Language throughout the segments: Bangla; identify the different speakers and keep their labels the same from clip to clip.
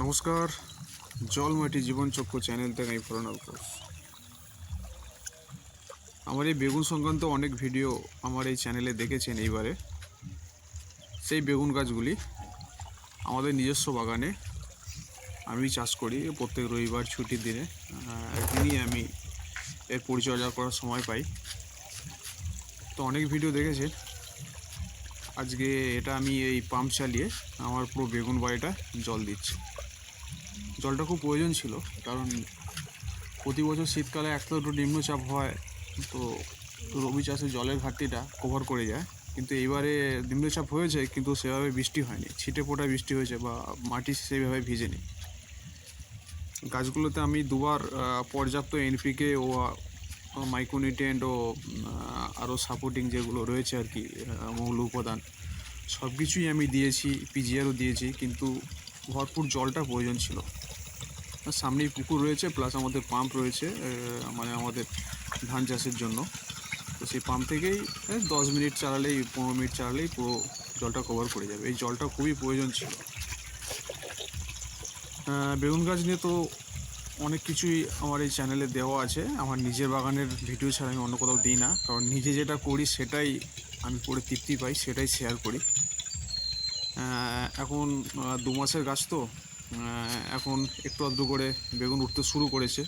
Speaker 1: নমস্কার, জল মাটি জীবনচক্র চ্যানেল থেকে আমি প্রণব ঘোষ। আমার এই বেগুন সংক্রান্ত অনেক ভিডিও আমার এই চ্যানেলে দেখেছেন এইবারে। সেই বেগুন গাছগুলি আমাদের নিজস্ব বাগানে আমি চাষ করি প্রত্যেক রবিবার ছুটির দিনে। একদিনই আমি এর পরিচর্যা করার সময় পাই। তো অনেক ভিডিও দেখেছেন। আজকে এটা আমি এই পাম্প চালিয়ে আমার পুরো বেগুন বাড়িটা জল দিচ্ছি। জলটা খুব প্রয়োজন ছিল, কারণ প্রতি বছর শীতকালে একটা একটু নিম্নচাপ হয়, তো রবি চাষে জলের ঘাটতিটা কভার করে যায়। কিন্তু এইবারে নিম্নচাপ হয়েছে, কিন্তু সেভাবে বৃষ্টি হয়নি। ছিটে ফোটা বৃষ্টি হয়েছে বা মাটি সেভাবে ভিজেনি। গাছগুলোতে আমি দুবার পর্যাপ্ত এনপিকে ও মাইক্রোনিউট্রিয়েন্ট ও আরও সাপোর্টিং যেগুলো রয়েছে আর কি মৌল উপাদান সব কিছুই আমি দিয়েছি পিজিআরও দিয়েছি, কিন্তু ভরপুর জলটা প্রয়োজন ছিল। সামনেই পুকুর রয়েছে প্লাস আমাদের পাম্প রয়েছে মানে আমাদের ধান চাষের জন্য। তো সেই পাম্প থেকেই দশ মিনিট চালালেই, পনেরো মিনিট চালালেই পুরো জলটা কভার করে যাবে। এই জলটা খুবই প্রয়োজন ছিল। বেগুন গাছ নিয়ে তো অনেক কিছুই আমার এই চ্যানেলে দেওয়া আছে। আমার নিজের বাগানের ভিডিও ছাড়া আমি অন্য কোথাও দিই না। কারণ নিজে যেটা করি সেটাই আমি করে তৃপ্তি পাই, সেটাই শেয়ার করি। এখন দু মাসের গাছ তো। এখন একটু আধটু করে বেগুন উঠতে শুরু করেছে।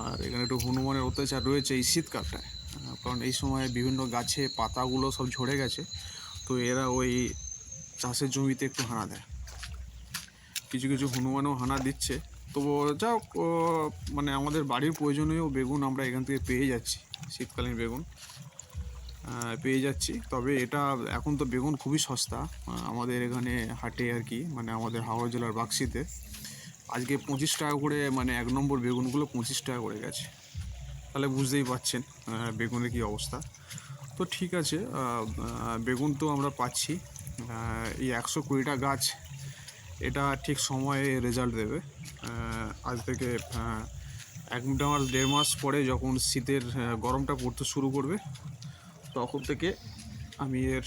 Speaker 1: আর এখানে একটু হনুমানের অত্যাচার রয়েছে এই শীতকালটায়। কারণ এই সময় বিভিন্ন গাছে পাতাগুলো সব ঝরে গেছে। তো এরা ওই চাষের জমিতে একটু হানা দেয়। কিছু কিছু হনুমানও হানা দিচ্ছে। তবু যা মানে আমাদের বাড়ির প্রয়োজনীয় বেগুন আমরা এখান থেকে পেয়ে যাচ্ছি, শীতকালীন বেগুন। পেয়ে যাচ্ছি, তবে এটা এখন তো বেগুন খুবই সস্তা আমাদের এখানে হাটে আর কি মানে আমাদের হাওড়া জেলার বাক্সিতে আজকে পঁচিশ টাকা করে মানে এক নম্বর বেগুনগুলো পঁচিশ টাকা করে গেছে। তাহলে বুঝতেই পাচ্ছেন বেগুনের কী অবস্থা। তো ঠিক আছে বেগুন তো আমরা পাচ্ছি এই একশো কুড়িটা গাছ, এটা ঠিক সময়ে রেজাল্ট দেবে। আজ থেকে এক মাস, দেড় মাস পরে যখন শীতের গরমটা পড়তে শুরু করবে, তখন থেকে আমি এর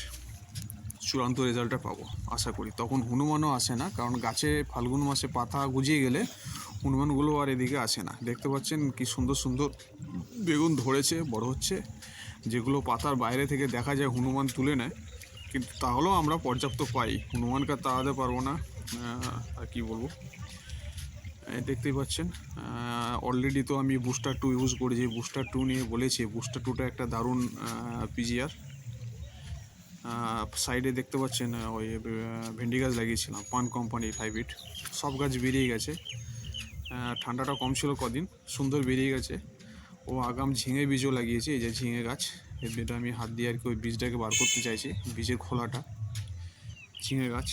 Speaker 1: চূড়ান্ত রেজাল্টটা পাবো, আশা করি। তখন হনুমানও আসে না, কারণ গাছে, ফাল্গুন মাসে পাতা গুজিয়ে গেলে হনুমানগুলো আর এদিকে আসে না। দেখতে পাচ্ছেন কি সুন্দর সুন্দর বেগুন ধরেছে, বড় হচ্ছে। যেগুলো পাতার বাইরে থেকে দেখা যায়, হনুমান তুলে নেয়। কিন্তু তাহলেও আমরা পর্যাপ্ত পাই। হনুমানকে তাড়াতে পারব না। আর কি বলব? দেখতেই পাচ্ছেন অলরেডি তো আমি বুস্টার টু ইউজ করেছি। বুস্টার টু নিয়ে বলেছি বুস্টার টুটা একটা দারুণ পিজিআর সাইডে দেখতে পাচ্ছেন ওই ভেন্ডি গাছ লাগিয়েছিলাম, পান কোম্পানির হাইব্রিড সব গাছ বেরিয়ে গেছে। ঠান্ডাটা কম ছিল কদিন, সুন্দর বেরিয়ে গেছে। ও আগাম ঝিঙে বীজও লাগিয়েছি, এই যে ঝিঙে গাছ। এর যেটা আমি হাত দিয়ে আর কি ওই বীজটাকে বার করতে চাইছি, বীজের খোলাটা। ঝিঙে গাছ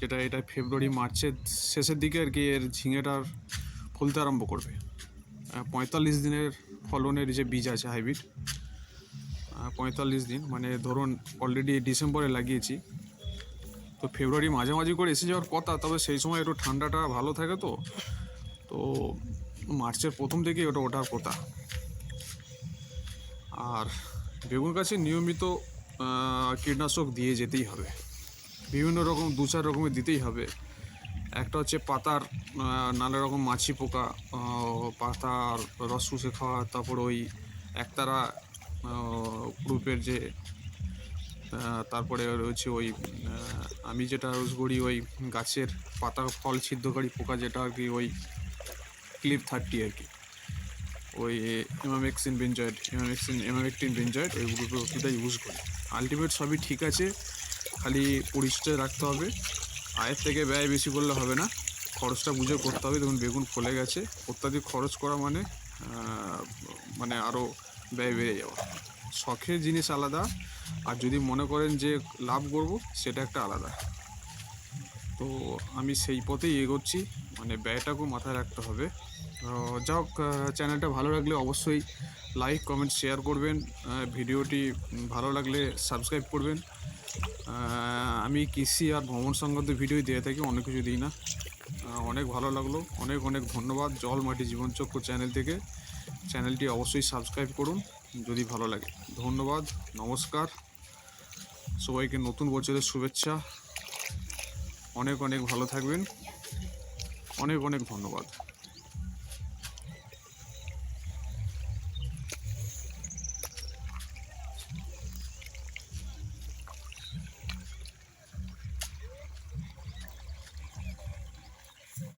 Speaker 1: যেটা এটা ফেব্রুয়ারি, মার্চের শেষের দিকে আর কি এর ঝিঙেটার ফলতে আরম্ভ করবে। পঁয়তাল্লিশ দিনের ফলনের যে বীজ আছে হাইব্রিড পঁয়তাল্লিশ দিন মানে ধরুন অলরেডি ডিসেম্বরে লাগিয়েছি, তো ফেব্রুয়ারি মাঝামাঝি করে এসে যাওয়ার কথা, তবে সেই সময় একটু ঠান্ডাটা ভালো থাকে তো তো মার্চের প্রথম থেকেই ওটা ওঠার কথা। আর বেগুন গাছে নিয়মিত কীটনাশক দিয়ে যেতেই হবে। বিভিন্ন রকম, দু চার রকমের দিতেই হবে। একটা হচ্ছে পাতার নানা রকম মাছি পোকা পাতার রস শুষে খাওয়া, তারপর ওই একতারা গ্রুপের যে তারপরে রয়েছে ওই আমি যেটা ইউজ করি ওই গাছের পাতা ফল ছিদ্রকারী পোকা যেটা আর কি ওই ক্লিপ থার্টি আর কি। ওই emamectin benzoate emamectin emamectin benzoate, ওই গ্রুপের ওষুধটা ইউজ করি। আলটিমেট সবই ঠিক আছে খালি পরিষ্কার রাখতে হবে। আয়ের থেকে ব্যয় বেশি করলে হবে না। খরচটা বুঝে করতে হবে। দেখুন, বেগুন ফলে গেছে। অত্যাধিক খরচ করা মানে মানে আরও ব্যয় বেড়ে যাওয়া। শখের জিনিস আলাদা। আর যদি মনে করেন যে লাভ করব, সেটা একটা আলাদা। তো আমি সেই পথেই এগোচ্ছি। মানে ব্যয়টাকেও মাথায় রাখতে হবে। যা হোক চ্যানেলটা ভালো লাগলে অবশ্যই লাইক, কমেন্ট, শেয়ার করবেন। ভিডিওটি ভালো লাগলে সাবস্ক্রাইব করবেন। আমি কৃষি আর ভ্রমণ সংক্রান্ত ভিডিও দিয়ে থাকি অনেক কিছু দিই না। অনেক ভালো লাগল। অনেক অনেক ধন্যবাদ জল মাটি জীবনচক্র চ্যানেল থেকে। চ্যানেলটি অবশ্যই সাবস্ক্রাইব করুন যদি ভালো লাগে। ধন্যবাদ, নমস্কার। সবাইকে নতুন বছরের শুভেচ্ছা। অনেক অনেক ভালো থাকবেন। অনেক অনেক ধন্যবাদ।